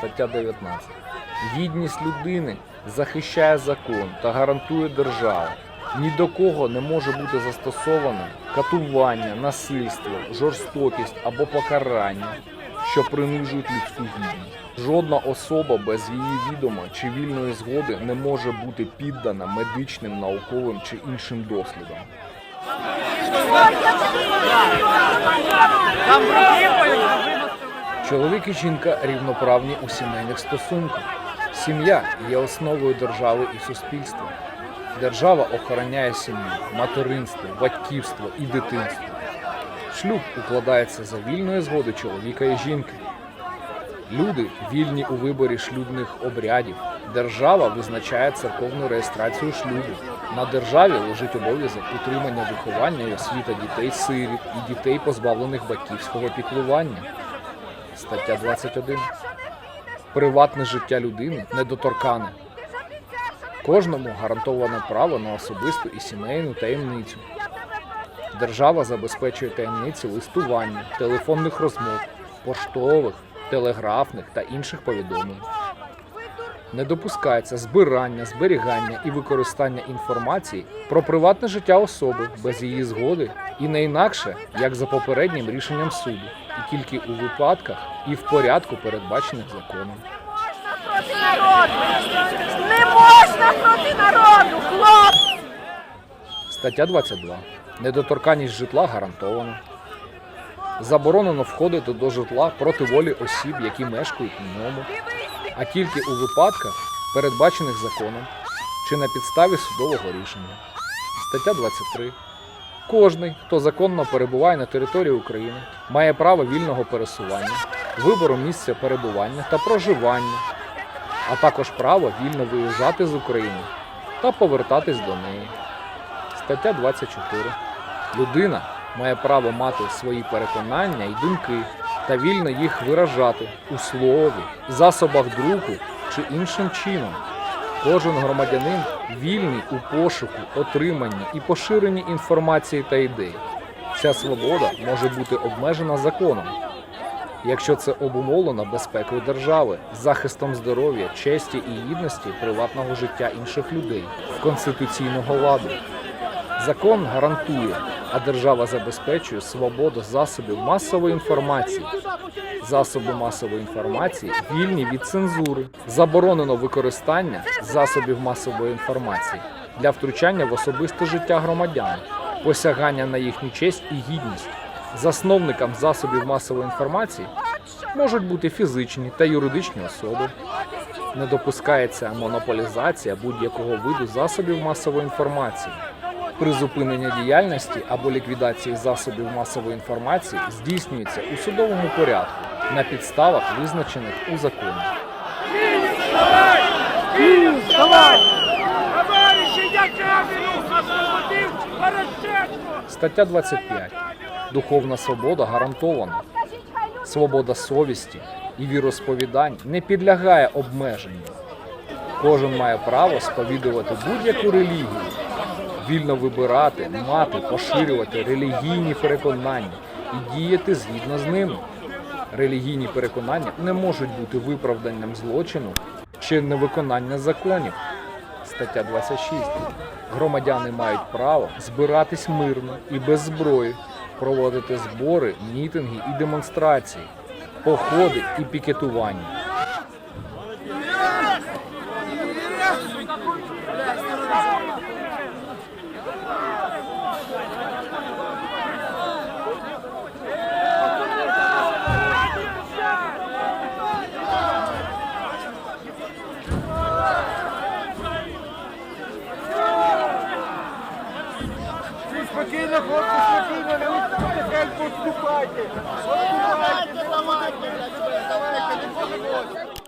стаття 19. Гідність людини захищає закон та гарантує держава. Ні до кого не може бути застосовано катування, насильство, жорстокість або покарання, що принижують людську гідність. Жодна особа без її відома чи вільної згоди не може бути піддана медичним, науковим чи іншим дослідам. Чоловік і жінка рівноправні у сімейних стосунках. Сім'я є основою держави і суспільства. Держава охороняє сім'ю, материнство, батьківство і дитинство. Шлюб укладається за вільної згоди чоловіка і жінки. Люди вільні у виборі шлюбних обрядів. Держава визначає церковну реєстрацію шлюбу. На державі лежить обов'язок утримання виховання і освіта дітей сиріт і дітей, позбавлених батьківського піклування. Стаття 21. Приватне життя людини недоторкане. Кожному гарантовано право на особисту і сімейну таємницю. Держава забезпечує таємниці листування, телефонних розмов, поштових, телеграфних та інших повідомлень. Не допускається збирання, зберігання і використання інформації про приватне життя особи без її згоди і не інакше, як за попереднім рішенням суду, і тільки у випадках і в порядку, передбачених законом. проти народу. Не можна проти народу, хлопці! Стаття 22. Недоторканність житла гарантована. Заборонено входити до житла проти волі осіб, які мешкають в ньому, а тільки у випадках, передбачених законом чи на підставі судового рішення. Стаття 23. Кожний, хто законно перебуває на території України, має право вільного пересування, вибору місця перебування та проживання, а також право вільно виїжджати з України та повертатись до неї. Стаття 24. Людина має право мати свої переконання і думки та вільно їх виражати у слові, засобах друку чи іншим чином. Кожен громадянин вільний у пошуку, отриманні і поширенні інформації та ідей. Ця свобода може бути обмежена законом, якщо це обумовлено безпекою держави, захистом здоров'я, честі і гідності приватного життя інших людей, конституційного ладу. Закон гарантує, а держава забезпечує свободу засобів масової інформації. Засоби масової інформації вільні від цензури. Заборонено використання засобів масової інформації для втручання в особисте життя громадян, посягання на їхню честь і гідність. Засновникам засобів масової інформації можуть бути фізичні та юридичні особи. Не допускається монополізація будь-якого виду засобів масової інформації. Призупинення діяльності або ліквідації засобів масової інформації здійснюється у судовому порядку на підставах, визначених у законі. Стаття 25. Духовна свобода гарантована. Свобода совісті і віросповідань не підлягає обмеженню. Кожен має право сповідувати будь-яку релігію, вільно вибирати, мати, поширювати релігійні переконання і діяти згідно з ними. Релігійні переконання не можуть бути виправданням злочину чи невиконання законів. Стаття 26. Громадяни мають право збиратись мирно і без зброї, проводити збори, мітинги і демонстрації, походи і пікетування. Спокійно, хлопці, спокійно, не потихеньку відступайте. Відступайте, давайте, давайте, давайте, не